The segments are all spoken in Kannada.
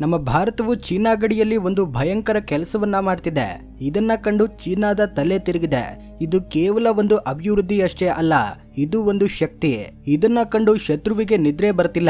ನಮ್ಮ ಭಾರತವು ಚೀನಾ ಗಡಿಯಲ್ಲಿ ಒಂದು ಭಯಂಕರ ಕೆಲಸವನ್ನ ಮಾಡ್ತಿದೆ. ಇದನ್ನ ಕಂಡು ಚೀನಾದ ತಲೆ ತಿರುಗಿದೆ. ಇದು ಕೇವಲ ಒಂದು ಅಭಿವೃದ್ಧಿ ಅಷ್ಟೇ ಅಲ್ಲ, ಇದು ಒಂದು ಶಕ್ತಿ. ಇದನ್ನ ಕಂಡು ಶತ್ರುವಿಗೆ ನಿದ್ರೆ ಬರ್ತಿಲ್ಲ.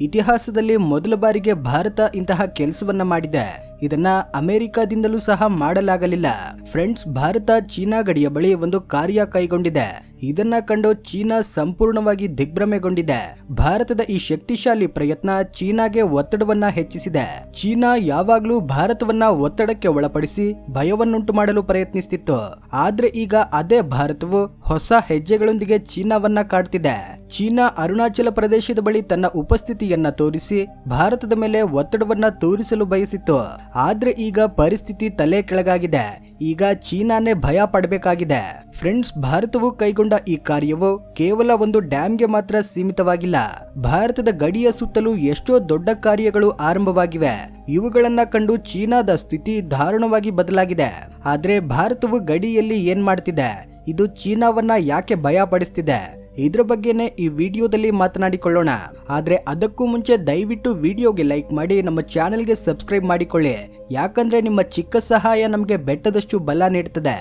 ಇತಿಹಾಸದಲ್ಲಿ ಮೊದಲ ಬಾರಿಗೆ ಭಾರತ ಇಂತಹ ಕೆಲಸವನ್ನ ಮಾಡಿದೆ. ಇದನ್ನ ಅಮೆರಿಕಾದಿಂದಲೂ ಸಹ ಮಾಡಲಾಗಲಿಲ್ಲ. ಫ್ರೆಂಡ್ಸ್, ಭಾರತ ಚೀನಾ ಗಡಿಯ ಬಳಿ ಒಂದು ಕಾರ್ಯ ಕೈಗೊಂಡಿದೆ. ಇದನ್ನ ಕಂಡು ಚೀನಾ ಸಂಪೂರ್ಣವಾಗಿ ದಿಗ್ಭ್ರಮೆಗೊಂಡಿದೆ. ಭಾರತದ ಈ ಶಕ್ತಿಶಾಲಿ ಪ್ರಯತ್ನ ಚೀನಾಗೆ ಒತ್ತಡವನ್ನ ಹೆಚ್ಚಿಸಿದೆ. ಚೀನಾ ಯಾವಾಗ್ಲೂ ಭಾರತವನ್ನ ಒತ್ತಡಕ್ಕೆ ಒಳಪಡಿಸಿ ಭಯವನ್ನುಂಟು ಮಾಡಲು ಪ್ರಯತ್ನಿಸುತ್ತಿತ್ತು ಆದ್ರೆ ಈಗ ಅದೇ ಭಾರತವು ಹೊಸ ಹೆಜ್ಜೆಗಳೊಂದಿಗೆ ಚೀನಾವನ್ನ ಕಾಡ್ತಿದೆ. ಚೀನಾ ಅರುಣಾಚಲ ಪ್ರದೇಶದ ಬಳಿ ತನ್ನ ಉಪಸ್ಥಿತಿಯನ್ನ ತೋರಿಸಿ ಭಾರತದ ಮೇಲೆ ಒತ್ತಡವನ್ನ ತೋರಿಸಲು ಬಯಸಿತ್ತು. ಆದ್ರೆ ಈಗ ಪರಿಸ್ಥಿತಿ ತಲೆ ಕೆಳಗಾಗಿದೆ. ಈಗ ಚೀನಾನೇ ಭಯ ಪಡಬೇಕಾಗಿದೆ. ಫ್ರೆಂಡ್ಸ್, ಭಾರತವು ಕೈಗೊಂಡ ಈ ಕಾರ್ಯವು ಕೇವಲ ಒಂದು ಡ್ಯಾಮ್ಗೆ ಮಾತ್ರ ಸೀಮಿತವಾಗಿಲ್ಲ. ಭಾರತದ ಗಡಿಯ ಸುತ್ತಲೂ ಎಷ್ಟೋ ದೊಡ್ಡ ಕಾರ್ಯಗಳು ಆರಂಭವಾಗಿವೆ. ಇವುಗಳನ್ನ ಕಂಡು ಚೀನಾದ ಸ್ಥಿತಿ ದಾರುಣವಾಗಿ ಬದಲಾಗಿದೆ. ಆದರೆ ಭಾರತವು ಗಡಿಯಲ್ಲಿ ಏನ್ ಮಾಡ್ತಿದೆ? ಇದು ಚೀನಾವನ್ನ ಯಾಕೆ ಭಯ ಪಡಿಸ್ತಿದೆ ಇದ್ರ ಬಗ್ಗೆನೇ ಈ ವಿಡಿಯೋದಲ್ಲಿ ಮಾತನಾಡಿಕೊಳ್ಳೋಣ. ಆದ್ರೆ ಅದಕ್ಕೂ ಮುಂಚೆ ದಯವಿಟ್ಟು ವಿಡಿಯೋಗೆ ಲೈಕ್ ಮಾಡಿ, ನಮ್ಮ ಚಾನೆಲ್ಗೆ ಸಬ್ಸ್ಕ್ರೈಬ್ ಮಾಡಿಕೊಳ್ಳಿ. ಯಾಕಂದ್ರೆ ನಿಮ್ಮ ಚಿಕ್ಕ ಸಹಾಯ ನಮಗೆ ಬೆಟ್ಟದಷ್ಟು ಬಲ ನೀಡುತ್ತದೆ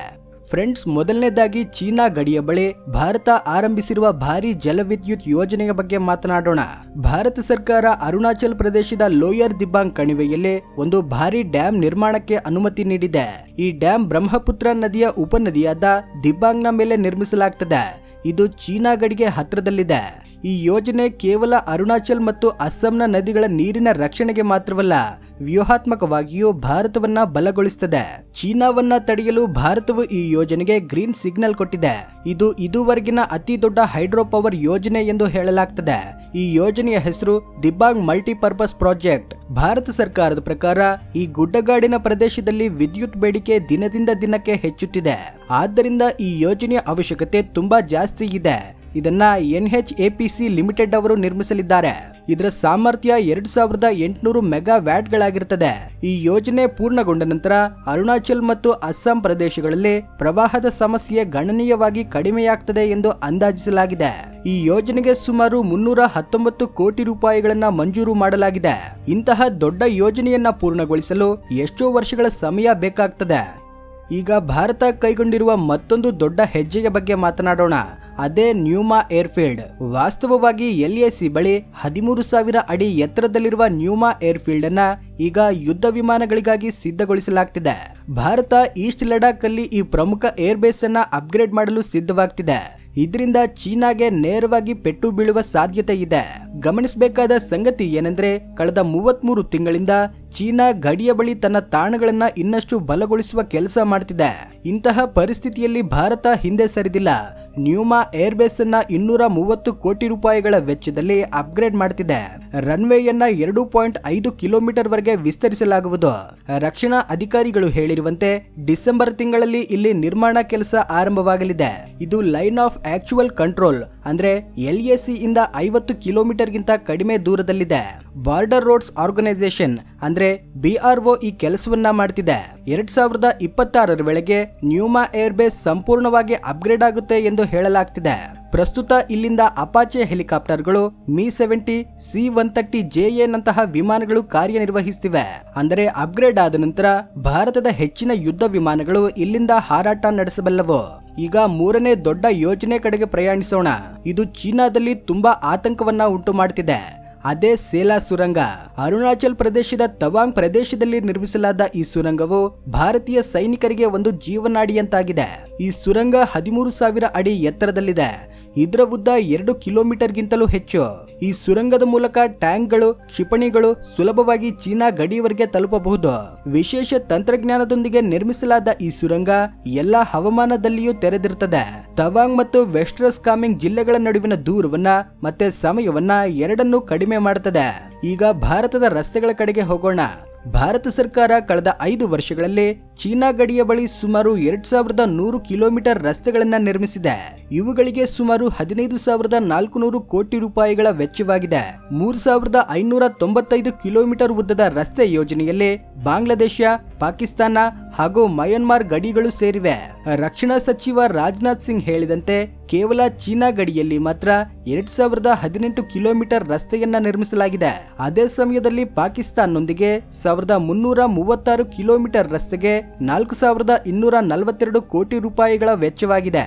ಫ್ರೆಂಡ್ಸ್, ಮೊದಲನೇದಾಗಿ ಚೀನಾ ಗಡಿಯ ಬಳಿ ಭಾರತ ಆರಂಭಿಸಿರುವ ಭಾರಿ ಜಲವಿದ್ಯುತ್ ಯೋಜನೆಯ ಬಗ್ಗೆ ಮಾತನಾಡೋಣ. ಭಾರತ ಸರ್ಕಾರ ಅರುಣಾಚಲ್ ಪ್ರದೇಶದ ಲೋಯರ್ ದಿಬ್ಬಾಂಗ್ ಕಣಿವೆಯಲ್ಲಿ ಒಂದು ಭಾರಿ ಡ್ಯಾಂ ನಿರ್ಮಾಣಕ್ಕೆ ಅನುಮತಿ ನೀಡಿದೆ. ಈ ಡ್ಯಾಂ ಬ್ರಹ್ಮಪುತ್ರ ನದಿಯ ಉಪನದಿಯಾದ ದಿಬ್ಬಾಂಗ್ನ ಮೇಲೆ ನಿರ್ಮಿಸಲಾಗ್ತದೆ. ಇದು ಚೀನಾ ಗಡಿಗೆ ಹತ್ರದಲ್ಲಿದೆ ಈ ಯೋಜನೆ ಕೇವಲ ಅರುಣಾಚಲ್ ಮತ್ತು ಅಸ್ಸಾಂನ ನದಿಗಳ ನೀರಿನ ರಕ್ಷಣೆಗೆ ಮಾತ್ರವಲ್ಲ, ವ್ಯೂಹಾತ್ಮಕವಾಗಿಯೂ ಭಾರತವನ್ನ ಬಲಗೊಳಿಸುತ್ತದೆ ಚೀನಾವನ್ನ ತಡೆಯಲು ಭಾರತವು ಈ ಯೋಜನೆಗೆ ಗ್ರೀನ್ ಸಿಗ್ನಲ್ ಕೊಟ್ಟಿದೆ. ಇದು ಇದುವರೆಗಿನ ಅತಿ ದೊಡ್ಡ ಹೈಡ್ರೋ ಪವರ್ ಯೋಜನೆ ಎಂದು ಹೇಳಲಾಗ್ತದೆ. ಈ ಯೋಜನೆಯ ಹೆಸರು ದಿಬಾಂಗ್ ಮಲ್ಟಿಪರ್ಪಸ್ ಪ್ರಾಜೆಕ್ಟ್. ಭಾರತ ಸರ್ಕಾರದ ಪ್ರಕಾರ ಈ ಗುಡ್ಡಗಾಡಿನ ಪ್ರದೇಶದಲ್ಲಿ ವಿದ್ಯುತ್ ಬೇಡಿಕೆ ದಿನದಿಂದ ದಿನಕ್ಕೆ ಹೆಚ್ಚುತ್ತಿದೆ. ಆದ್ದರಿಂದ ಈ ಯೋಜನೆಯ ಅವಶ್ಯಕತೆ ತುಂಬಾ ಜಾಸ್ತಿ ಇದೆ. ಇದನ್ನ N H A P C limited ಅವರು ನಿರ್ಮಿಸಲಿದ್ದಾರೆ. ಇದರ ಸಾಮರ್ಥ್ಯ ಎರಡ್ ಸಾವಿರದ ಎಂಟುನೂರು ಮೆಗಾ ವ್ಯಾಟ್ಗಳಾಗಿರುತ್ತದೆ ಈ ಯೋಜನೆ ಪೂರ್ಣಗೊಂಡ ನಂತರ ಅರುಣಾಚಲ್ ಮತ್ತು ಅಸ್ಸಾಂ ಪ್ರದೇಶಗಳಲ್ಲಿ ಪ್ರವಾಹದ ಸಮಸ್ಯೆ ಗಣನೀಯವಾಗಿ ಕಡಿಮೆಯಾಗ್ತದೆ ಎಂದು ಅಂದಾಜಿಸಲಾಗಿದೆ. ಈ ಯೋಜನೆಗೆ ಸುಮಾರು ಮುನ್ನೂರ ಹತ್ತೊಂಬತ್ತು ಕೋಟಿ ರೂಪಾಯಿಗಳನ್ನ ಮಂಜೂರು ಮಾಡಲಾಗಿದೆ. ಇಂತಹ ದೊಡ್ಡ ಯೋಜನೆಯನ್ನ ಪೂರ್ಣಗೊಳಿಸಲು ಎಷ್ಟೋ ವರ್ಷಗಳ ಸಮಯ ಬೇಕಾಗ್ತದೆ. ಈಗ ಭಾರತ ಕೈಗೊಂಡಿರುವ ಮತ್ತೊಂದು ದೊಡ್ಡ ಹೆಜ್ಜೆಯ ಬಗ್ಗೆ ಮಾತನಾಡೋಣ. ಅದೇ ನ್ಯೂಮಾ ಏರ್ಫೀಲ್ಡ್. ವಾಸ್ತವವಾಗಿ ಎಲ್ಎಸಿ ಬಳಿ ಹದಿಮೂರು ಸಾವಿರ ಅಡಿ ಎತ್ತರದಲ್ಲಿರುವ ನ್ಯೂಮಾ ಏರ್ಫೀಲ್ಡ್ ಅನ್ನ ಈಗ ಯುದ್ಧ ವಿಮಾನಗಳಿಗಾಗಿ ಸಿದ್ಧಗೊಳಿಸಲಾಗ್ತಿದೆ. ಭಾರತ ಈಸ್ಟ್ ಲಡಾಖ್ ಅಲ್ಲಿ ಈ ಪ್ರಮುಖ ಏರ್ ಬೇಸ್ ಅನ್ನ ಅಪ್ಗ್ರೇಡ್ ಮಾಡಲು ಸಿದ್ಧವಾಗ್ತಿದೆ. ಇದರಿಂದ ಚೀನಾಗೆ ನೇರವಾಗಿ ಪೆಟ್ಟು ಬೀಳುವ ಸಾಧ್ಯತೆ ಇದೆ. ಗಮನಿಸಬೇಕಾದ ಸಂಗತಿ ಏನೆಂದ್ರೆ, ಕಳೆದ ಮೂವತ್ಮೂರು ತಿಂಗಳಿಂದ ಚೀನಾ ಗಡಿಯ ಬಳಿ ತನ್ನ ತಾಣಗಳನ್ನ ಇನ್ನಷ್ಟು ಬಲಗೊಳಿಸುವ ಕೆಲಸ ಮಾಡ್ತಿದೆ. ಇಂತಹ ಪರಿಸ್ಥಿತಿಯಲ್ಲಿ ಭಾರತ ಹಿಂದೆ ಸರಿದಿಲ್ಲ. ನ್ಯೂಮಾ ಏರ್ಬೇಸ್ ಅನ್ನ ಇನ್ನೂರ ಮೂವತ್ತು ಕೋಟಿ ರೂಪಾಯಿಗಳ ವೆಚ್ಚದಲ್ಲಿ ಅಪ್ಗ್ರೇಡ್ ಮಾಡ್ತಿದೆ. ರನ್ವೇಯನ್ನ ಎರಡು ಪಾಯಿಂಟ್ ಐದು ಕಿಲೋಮೀಟರ್ ವರೆಗೆ ವಿಸ್ತರಿಸಲಾಗುವುದು. ರಕ್ಷಣಾ ಅಧಿಕಾರಿಗಳು ಹೇಳಿರುವಂತೆ, ಡಿಸೆಂಬರ್ ತಿಂಗಳಲ್ಲಿ ಇಲ್ಲಿ ನಿರ್ಮಾಣ ಕೆಲಸ ಆರಂಭವಾಗಲಿದೆ. ಇದು ಲೈನ್ ಆಫ್ ಆಕ್ಚುವಲ್ ಕಂಟ್ರೋಲ್ ಅಂದ್ರೆ ಸಿ ಇಂದ ಐವತ್ತು ಕಿಲೋಮೀಟರ್ ಗಿಂತ ಕಡಿಮೆ ದೂರದಲ್ಲಿದೆ. ಬಾರ್ಡರ್ ರೋಡ್ಸ್ ಆರ್ಗನೈಸೇಷನ್ ಅಂದ್ರೆ ಒ ಈ ಕೆಲಸವನ್ನ ಮಾಡ್ತಿದೆ. ಎರಡ್ ಸಾವಿರದ ಇಪ್ಪತ್ತಾರರ ವೇಳೆಗೆ ನ್ಯೂಮಾ ಏರ್ ಬೇಸ್ ಸಂಪೂರ್ಣವಾಗಿ ಅಪ್ಗ್ರೇಡ್ ಆಗುತ್ತೆ ಎಂದು ಹೇಳಲಾಗ್ತಿದೆ. ಪ್ರಸ್ತುತ ಇಲ್ಲಿಂದ Apache ಹೆಲಿಕಾಪ್ಟರ್ಗಳು Mi seventy, C one thirty A ನಂತಹ ವಿಮಾನಗಳು ಕಾರ್ಯನಿರ್ವಹಿಸುತ್ತಿವೆ ಅಂದರೆ ಅಪ್ಗ್ರೇಡ್ ಆದ ನಂತರ ಭಾರತದ ಹೆಚ್ಚಿನ ಯುದ್ಧ ವಿಮಾನಗಳು ಇಲ್ಲಿಂದ ಹಾರಾಟ ನಡೆಸಬಲ್ಲವು. ಈಗ ಮೂರನೇ ದೊಡ್ಡ ಯೋಜನೆ ಕಡೆಗೆ ಪ್ರಯಾಣಿಸೋಣ. ಇದು ಚೀನಾದಲ್ಲಿ ತುಂಬಾ ಆತಂಕವನ್ನ ಉಂಟು ಮಾಡ್ತಿದೆ ಅದೇ ಸೇಲಾ ಸುರಂಗ. ಅರುಣಾಚಲ್ ಪ್ರದೇಶದ ತವಾಂಗ್ ಪ್ರದೇಶದಲ್ಲಿ ನಿರ್ಮಿಸಲಾದ ಈ ಸುರಂಗವು ಭಾರತೀಯ ಸೈನಿಕರಿಗೆ ಒಂದು ಜೀವನಾಡಿಯಂತಾಗಿದೆ. ಈ ಸುರಂಗ ಹದಿಮೂರು ಸಾವಿರ ಅಡಿ ಎತ್ತರದಲ್ಲಿದೆ. ಇದರ ಉದ್ದ ಎರಡು ಕಿಲೋಮೀಟರ್ಗಿಂತಲೂ ಹೆಚ್ಚು. ಈ ಸುರಂಗದ ಮೂಲಕ ಟ್ಯಾಂಕ್ಗಳು, ಕ್ಷಿಪಣಿಗಳು ಸುಲಭವಾಗಿ ಚೀನಾ ಗಡಿಯವರೆಗೆ ತಲುಪಬಹುದು. ವಿಶೇಷ ತಂತ್ರಜ್ಞಾನದೊಂದಿಗೆ ನಿರ್ಮಿಸಲಾದ ಈ ಸುರಂಗ ಎಲ್ಲಾ ಹವಾಮಾನದಲ್ಲಿಯೂ ತೆರೆದಿರುತ್ತದೆ. ತವಾಂಗ್ ಮತ್ತು ವೆಸ್ಟ್ರಸ್ ಕಾಮಿಂಗ್ ಜಿಲ್ಲೆಗಳ ನಡುವಿನ ದೂರವನ್ನ ಮತ್ತೆ ಸಮಯವನ್ನ ಎರಡನ್ನೂ ಕಡಿಮೆ ಮಾಡುತ್ತದೆ. ಈಗ ಭಾರತದ ರಸ್ತೆಗಳ ಕಡೆಗೆ ಹೋಗೋಣ. ಭಾರತ ಸರ್ಕಾರ ಕಳೆದ ಐದು ವರ್ಷಗಳಲ್ಲೇ ಚೀನಾ ಗಡಿಯ ಬಳಿ ಸುಮಾರು ಎರಡ್ ಸಾವಿರದ ನೂರು ಕಿಲೋಮೀಟರ್ ರಸ್ತೆಗಳನ್ನು ನಿರ್ಮಿಸಿದೆ. ಇವುಗಳಿಗೆ ಸುಮಾರು ಹದಿನೈದು ಸಾವಿರದ ನಾಲ್ಕು ಕೋಟಿ ರೂಪಾಯಿಗಳ ವೆಚ್ಚವಾಗಿದೆ. ಮೂರು ಸಾವಿರದ ಐನೂರ ತೊಂಬತ್ತೈದು ಕಿಲೋಮೀಟರ್ ಉದ್ದದ ರಸ್ತೆ ಯೋಜನೆಯಲ್ಲೇ ಬಾಂಗ್ಲಾದೇಶ ಪಾಕಿಸ್ತಾನ ಹಾಗೂ ಮಯನ್ಮಾರ್ ಗಡಿಗಳು ಸೇರಿವೆ. ರಕ್ಷಣಾ ಸಚಿವ ರಾಜನಾಥ್ ಸಿಂಗ್ ಹೇಳಿದಂತೆ ಕೇವಲ ಚೀನಾ ಗಡಿಯಲ್ಲಿ ಮಾತ್ರ ಎರಡ್ ಸಾವಿರದ ಹದಿನೆಂಟು ಕಿಲೋಮೀಟರ್ ರಸ್ತೆಯನ್ನ ನಿರ್ಮಿಸಲಾಗಿದೆ. ಅದೇ ಸಮಯದಲ್ಲಿ ಪಾಕಿಸ್ತಾನ್ನೊಂದಿಗೆ ಸಾವಿರದ ಮುನ್ನೂರ ಮೂವತ್ತಾರು ಕಿಲೋಮೀಟರ್ ರಸ್ತೆಗೆ ನಾಲ್ಕು ಸಾವಿರದ ಇನ್ನೂರ ನಲವತ್ತೆರಡು ಕೋಟಿ ರೂಪಾಯಿಗಳ ವೆಚ್ಚವಾಗಿದೆ.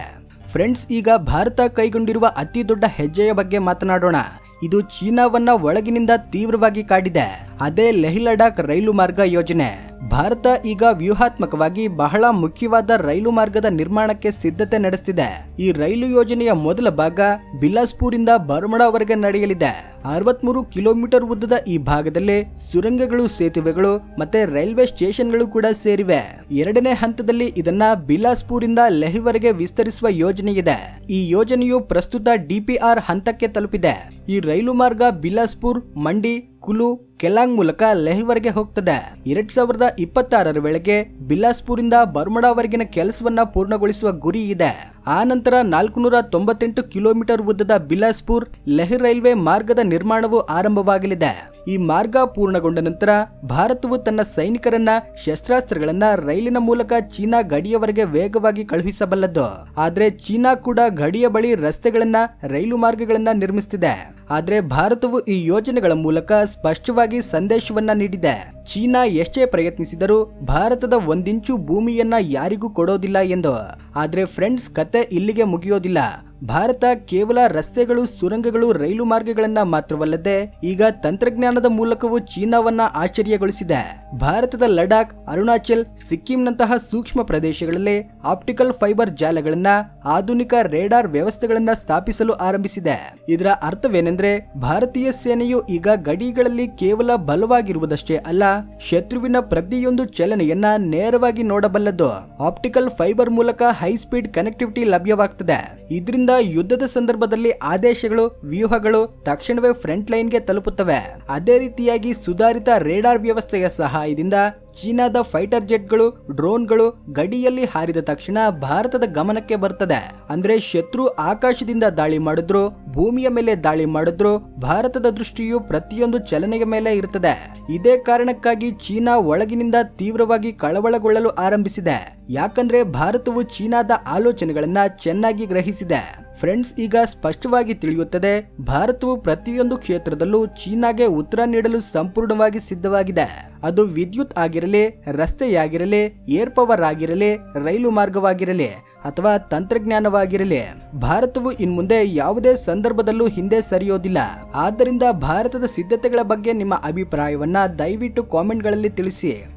ಫ್ರೆಂಡ್ಸ್, ಈಗ ಭಾರತ ಕೈಗೊಂಡಿರುವ ಅತಿ ದೊಡ್ಡ ಹೆಜ್ಜೆಯ ಬಗ್ಗೆ ಮಾತನಾಡೋಣ. ಇದು ಚೀನಾವನ್ನ ಒಳಗಿನಿಂದ ತೀವ್ರವಾಗಿ ಕಾಡಿದೆ. ಅದೇ ಲೆಹ್ ಲಡಾಖ್ ರೈಲು ಮಾರ್ಗ ಯೋಜನೆ. ಭಾರತ ಈಗ ವ್ಯೂಹಾತ್ಮಕವಾಗಿ ಬಹಳ ಮುಖ್ಯವಾದ ರೈಲು ಮಾರ್ಗದ ನಿರ್ಮಾಣಕ್ಕೆ ಸಿದ್ಧತೆ ನಡೆಸುತ್ತಿದೆ ಈ ರೈಲು ಯೋಜನೆಯ ಮೊದಲ ಭಾಗ ಬಿಲಾಸ್ಪುರಿಂದ ಬರ್ಮಡಾವರೆಗೆ ನಡೆಯಲಿದೆ. ಅರವತ್ಮೂರು ಕಿಲೋಮೀಟರ್ ಉದ್ದದ ಈ ಭಾಗದಲ್ಲಿ ಸುರಂಗಗಳು, ಸೇತುವೆಗಳು ಮತ್ತೆ ರೈಲ್ವೆ ಸ್ಟೇಷನ್ಗಳು ಕೂಡ ಸೇರಿವೆ. ಎರಡನೇ ಹಂತದಲ್ಲಿ ಇದನ್ನ ಬಿಲಾಸ್ಪುರಿಂದ ಲೆಹ್ವರೆಗೆ ವಿಸ್ತರಿಸುವ ಯೋಜನೆ ಇದೆ ಈ ಯೋಜನೆಯು ಪ್ರಸ್ತುತ ಡಿಪಿಆರ್ ಹಂತಕ್ಕೆ ತಲುಪಿದೆ. ಈ ರೈಲು ಮಾರ್ಗ ಬಿಲಾಸ್ಪುರ್, ಮಂಡಿ ಕುಲು ಕೆಲಾಂಗ್ ಮೂಲಕ ಲೆಹ್ವರ್ಗೆ ಹೋಗ್ತದೆ. ಎರಡ್ ಸಾವಿರದ ಇಪ್ಪತ್ತಾರರ ವೇಳೆಗೆ ಬಿಲಾಸ್ಪುರಿಂದ ಬರ್ಮಡಾವರೆಗಿನ ಕೆಲಸವನ್ನ ಪೂರ್ಣಗೊಳಿಸುವ ಗುರಿ ಇದೆ. ಆ ನಂತರ ನಾಲ್ಕುನೂರ ತೊಂಬತ್ತೆಂಟು ಕಿಲೋಮೀಟರ್ ಉದ್ದದ ಬಿಲಾಸ್ಪುರ್ ಲೆಹ್ ರೈಲ್ವೆ ಮಾರ್ಗದ ನಿರ್ಮಾಣವು ಆರಂಭವಾಗಲಿದೆ. ಈ ಮಾರ್ಗ ಪೂರ್ಣಗೊಂಡ ನಂತರ ಭಾರತವು ತನ್ನ ಸೈನಿಕರನ್ನ, ಶಸ್ತ್ರಾಸ್ತ್ರಗಳನ್ನ ರೈಲಿನ ಮೂಲಕ ಚೀನಾ ಗಡಿಯವರೆಗೆ ವೇಗವಾಗಿ ಕಳುಹಿಸಬಲ್ಲದು ಆದ್ರೆ ಚೀನಾ ಕೂಡ ಗಡಿಯ ಬಳಿ ರಸ್ತೆಗಳನ್ನ, ರೈಲು ಮಾರ್ಗಗಳನ್ನ ನಿರ್ಮಿಸುತ್ತಿದೆ ಆದ್ರೆ ಭಾರತವು ಈ ಯೋಜನೆಗಳ ಮೂಲಕ ಸ್ಪಷ್ಟವಾಗಿ ಸಂದೇಶವನ್ನ ನೀಡಿದೆ. ಚೀನಾ ಎಷ್ಟೇ ಪ್ರಯತ್ನಿಸಿದರೂ ಭಾರತದ ಒಂದಿಂಚು ಭೂಮಿಯನ್ನ ಯಾರಿಗೂ ಕೊಡೋದಿಲ್ಲ ಎಂದು. ಆದ್ರೆ ಫ್ರೆಂಡ್ಸ್ ಕತೆ ಇಲ್ಲಿಗೆ ಮುಗಿಯೋದಿಲ್ಲ. ಭಾರತ ಕೇವಲ ರಸ್ತೆಗಳು, ಸುರಂಗಗಳು, ರೈಲು ಮಾರ್ಗಗಳನ್ನ ಮಾತ್ರವಲ್ಲದೆ ಈಗ ತಂತ್ರಜ್ಞಾನದ ಮೂಲಕವೂ ಚೀನಾವನ್ನ ಆಶ್ಚರ್ಯಗೊಳಿಸಿದೆ. ಭಾರತದ ಲಡಾಖ್, ಅರುಣಾಚಲ್, ಸಿಕ್ಕಿಂನಂತಹ ಸೂಕ್ಷ್ಮ ಪ್ರದೇಶಗಳಲ್ಲಿ ಆಪ್ಟಿಕಲ್ ಫೈಬರ್ ಜಾಲಗಳನ್ನ ಆಧುನಿಕ ರೇಡಾರ್ ವ್ಯವಸ್ಥೆಗಳನ್ನ ಸ್ಥಾಪಿಸಲು ಆರಂಭಿಸಿದೆ. ಇದರ ಅರ್ಥವೇನೆಂದ್ರೆ ಭಾರತೀಯ ಸೇನೆಯು ಈಗ ಗಡಿಗಳಲ್ಲಿ ಕೇವಲ ಬಲವಾಗಿರುವುದಷ್ಟೇ ಅಲ್ಲ, ಶತ್ರುವಿನ ಪ್ರತಿಯೊಂದು ಚಲನೆಯನ್ನ ನೇರವಾಗಿ ನೋಡಬಲ್ಲದು. ಆಪ್ಟಿಕಲ್ ಫೈಬರ್ ಮೂಲಕ ಹೈ ಸ್ಪೀಡ್ ಕನೆಕ್ಟಿವಿಟಿ ಲಭ್ಯವಾಗ್ತದೆ. ಇದರಿಂದ ಯುದ್ಧದ ಸಂದರ್ಭದಲ್ಲಿ ಆದೇಶಗಳು, ವ್ಯೂಹಗಳು ತಕ್ಷಣವೇ ಫ್ರಂಟ್ ಲೈನ್ಗೆ ತಲುಪುತ್ತವೆ. ಅದೇ ರೀತಿಯಾಗಿ ಸುಧಾರಿತ ರೇಡಾರ್ ವ್ಯವಸ್ಥೆಯ ಸಹಾಯದಿಂದ ಚೀನಾದ ಫೈಟರ್ ಜೆಟ್ಗಳು, ಡ್ರೋನ್ಗಳು ಗಡಿಯಲ್ಲಿ ಹಾರಿದ ತಕ್ಷಣ ಭಾರತದ ಗಮನಕ್ಕೆ ಬರ್ತದೆ. ಅಂದ್ರೆ ಶತ್ರು ಆಕಾಶದಿಂದ ದಾಳಿ ಮಾಡಿದ್ರು, ಭೂಮಿಯ ಮೇಲೆ ದಾಳಿ ಮಾಡಿದ್ರು, ಭಾರತದ ದೃಷ್ಟಿಯು ಪ್ರತಿಯೊಂದು ಚಲನೆಯ ಮೇಲೆ ಇರುತ್ತದೆ ಇದೇ ಕಾರಣಕ್ಕಾಗಿ ಚೀನಾ ಒಳಗಿನಿಂದ ತೀವ್ರವಾಗಿ ಕಳವಳಗೊಳ್ಳಲು ಆರಂಭಿಸಿದೆ. ಯಾಕಂದ್ರೆ ಭಾರತವು ಚೀನಾದ ಆಲೋಚನೆಗಳನ್ನ ಚೆನ್ನಾಗಿ ಗ್ರಹಿಸಿದೆ. ಫ್ರೆಂಡ್ಸ್, ಈಗ ಸ್ಪಷ್ಟವಾಗಿ ತಿಳಿಯುತ್ತದೆ, ಭಾರತವು ಪ್ರತಿಯೊಂದು ಕ್ಷೇತ್ರದಲ್ಲೂ ಚೀನಾಗೆ ಉತ್ತರ ನೀಡಲು ಸಂಪೂರ್ಣವಾಗಿ ಸಿದ್ಧವಾಗಿದೆ. ಅದು ವಿದ್ಯುತ್ ಆಗಿರಲಿ, ರಸ್ತೆಯಾಗಿರಲಿ, ಏರ್ ಪವರ್ ಆಗಿರಲಿ, ರೈಲು ಮಾರ್ಗವಾಗಿರಲಿ ಅಥವಾ ತಂತ್ರಜ್ಞಾನವಾಗಿರಲಿ, ಭಾರತವು ಇನ್ಮುಂದೆ ಯಾವುದೇ ಸಂದರ್ಭದಲ್ಲೂ ಹಿಂದೆ ಸರಿಯೋದಿಲ್ಲ. ಆದ್ದರಿಂದ ಭಾರತದ ಸಿದ್ಧತೆಗಳ ಬಗ್ಗೆ ನಿಮ್ಮ ಅಭಿಪ್ರಾಯವನ್ನ ದಯವಿಟ್ಟು ಕಾಮೆಂಟ್ಗಳಲ್ಲಿ ತಿಳಿಸಿ.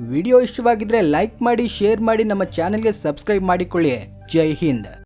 ವಿಡಿಯೋ ಇಷ್ಟವಾಗಿದ್ರೆ ಲೈಕ್ ಮಾಡಿ ಶೇರ್ ಮಾಡಿ ನಮ್ಮ ಚಾನೆಲ್ಗೆ ಸಬ್ಸ್ಕ್ರೈಬ್ ಮಾಡಿಕೊಳ್ಳಿ. ಜೈ ಹಿಂದ್.